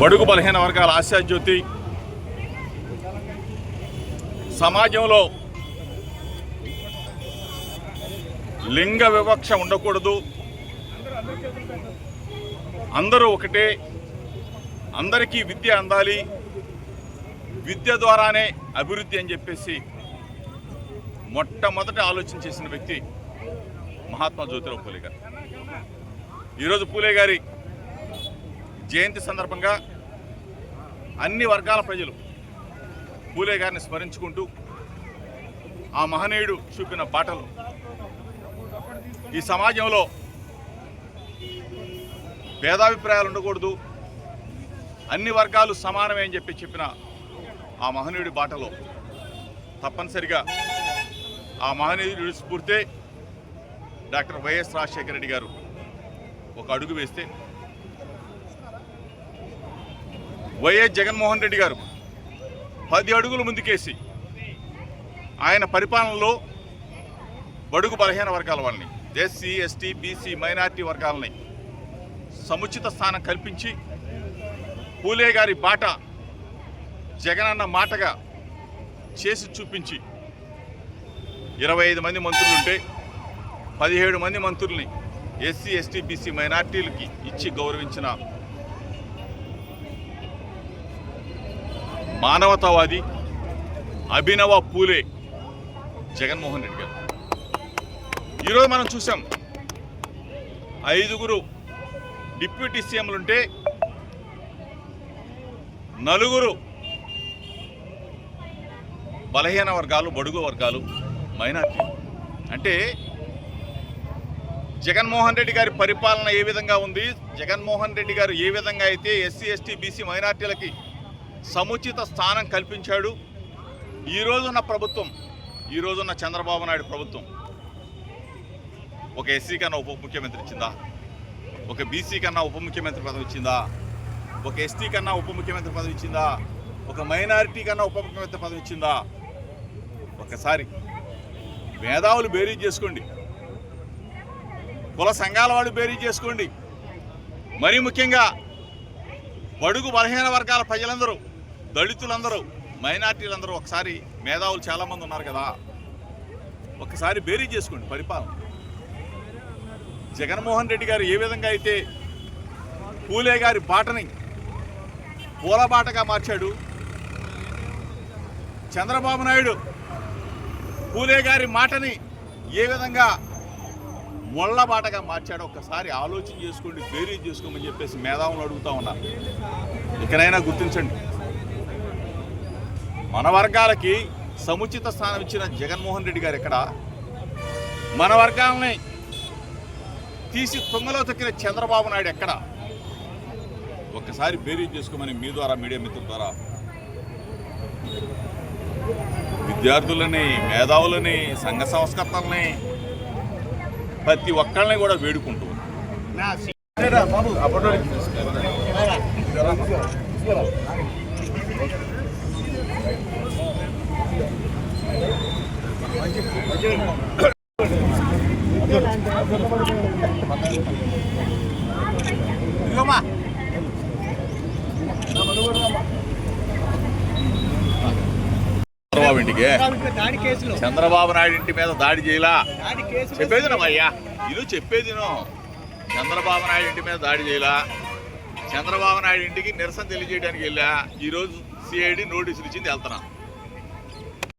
బడుగు బలహీన వర్గాల ఆశాజ్యోతి సమాజంలో లింగ వివక్ష ఉండకూడదు. అందరూ ఒకటే. అందరికీ విద్య అందాలి. విద్య ద్వారానే అభివృద్ధి అని చెప్పేసి మొట్టమొదట ఆలోచన చేసిన వ్యక్తి మహాత్మా జ్యోతిరావు పూలే గారు. ఈరోజు పూలే గారి జయంతి సందర్భంగా అన్ని వర్గాల ప్రజలు పూలే గారిని స్మరించుకుంటూ ఆ మహనీయుడు చూపిన బాటలు ఈ సమాజంలో భేదాభిప్రాయాలు ఉండకూడదు అన్ని వర్గాలు సమానమే అని చెప్పి చెప్పిన ఆ మహనీయుడి బాటలో తప్పనిసరిగా ఆ మహనీయుడి స్ఫూర్తే డాక్టర్ వైఎస్ రాజశేఖర రెడ్డి గారు ఒక అడుగు వేస్తే వైఎస్ జగన్మోహన్ రెడ్డి గారు పది అడుగులు ముందుకేసి ఆయన పరిపాలనలో బడుగు బలహీన వర్గాల వాళ్ళని ఎస్సీ ఎస్టీ బీసీ మైనార్టీ వర్గాలని సముచిత స్థానం కల్పించి పూలే గారి బాట జగనన్న మాటగా చేసి చూపించి ఇరవై ఐదు మంది మంత్రులుంటే పదిహేడు మంది మంత్రుల్ని ఎస్సీ ఎస్టీ బీసీ మైనార్టీలకి ఇచ్చి గౌరవించిన మానవతావాది అభినవ పూలే జగన్మోహన్ రెడ్డి గారు. ఈరోజు మనం చూసాం ఐదుగురు డిప్యూటీ సీఎంలుంటే నలుగురు బలహీన వర్గాలు బడుగు వర్గాలు మైనార్టీ అంటే జగన్మోహన్ రెడ్డి గారి పరిపాలన ఏ విధంగా ఉంది? జగన్మోహన్ రెడ్డి గారు ఏ విధంగా అయితే ఎస్సీ ఎస్టీ బీసీ మైనార్టీలకి సముచిత స్థానం కల్పించాడు? ఈ రోజున్న ప్రభుత్వం ఈ రోజున్న చంద్రబాబు నాయుడు ప్రభుత్వం ఒక ఎస్సీ కన్నా ఉప ముఖ్యమంత్రి ఇచ్చిందా? ఒక బీసీ కన్నా ఉప ముఖ్యమంత్రి పదవి ఇచ్చిందా? ఒక ఎస్టీ కన్నా ఉప ముఖ్యమంత్రి పదవి ఇచ్చిందా? ఒక మైనారిటీ కన్నా ఉప ముఖ్యమంత్రి పదవి ఇచ్చిందా? ఒకసారి మేధావులు బేరీ చేసుకోండి. కుల సంఘాల వాళ్ళు బేరీ చేసుకోండి. మరీ ముఖ్యంగా బడుగు బలహీన వర్గాల ప్రజలందరూ దళితులందరూ మైనార్టీలందరూ ఒకసారి మేధావులు చాలామంది ఉన్నారు కదా. ఒకసారి బేరీ చేసుకోండి పరిపాలన. జగన్మోహన్ రెడ్డి గారు ఏ విధంగా అయితే పూలే గారి బాటని పూల బాటగా మార్చాడు చంద్రబాబు నాయుడు పూలే గారి మాటని ఏ విధంగా ముళ్ళ మార్చాడు మార్చాడో ఒక్కసారి ఆలోచన చేసుకోండి బేరీ చేసుకోమని చెప్పేసి మేధావులు అడుగుతా ఉన్నారు ఇకనైనా గుర్తించండి. మన వర్గాలకి సముచిత స్థానం ఇచ్చిన జగన్మోహన్ రెడ్డి గారు ఇక్కడ మన వర్గాలని తీసి తుంగలో తొక్కిన చంద్రబాబు నాయుడు ఎక్కడ? ఒక్కసారి బేరీ చేసుకోమని మీ ద్వారా మీడియా మిత్రుల ద్వారా. విద్యార్థులని మేధావులని సంఘ సంస్కర్తలని ప్రతి ఒక్కళ్ళని కూడా వేడుకుంటూ ఇదిగోమ్మా. చంద్రబాబు ఇంటికి చంద్రబాబు నాయుడు ఇంటి మీద దాడి చేయలా? చెప్పేది అయ్యా ఇది చెప్పేది చంద్రబాబు నాయుడు ఇంటి మీద దాడి చేయలా? చంద్రబాబు నాయుడు ఇంటికి నిరసన తెలియజేయడానికి వెళ్ళా. ఈరోజు సిఐడి నోటీసులు ఇచ్చింది వెళ్తున్నా.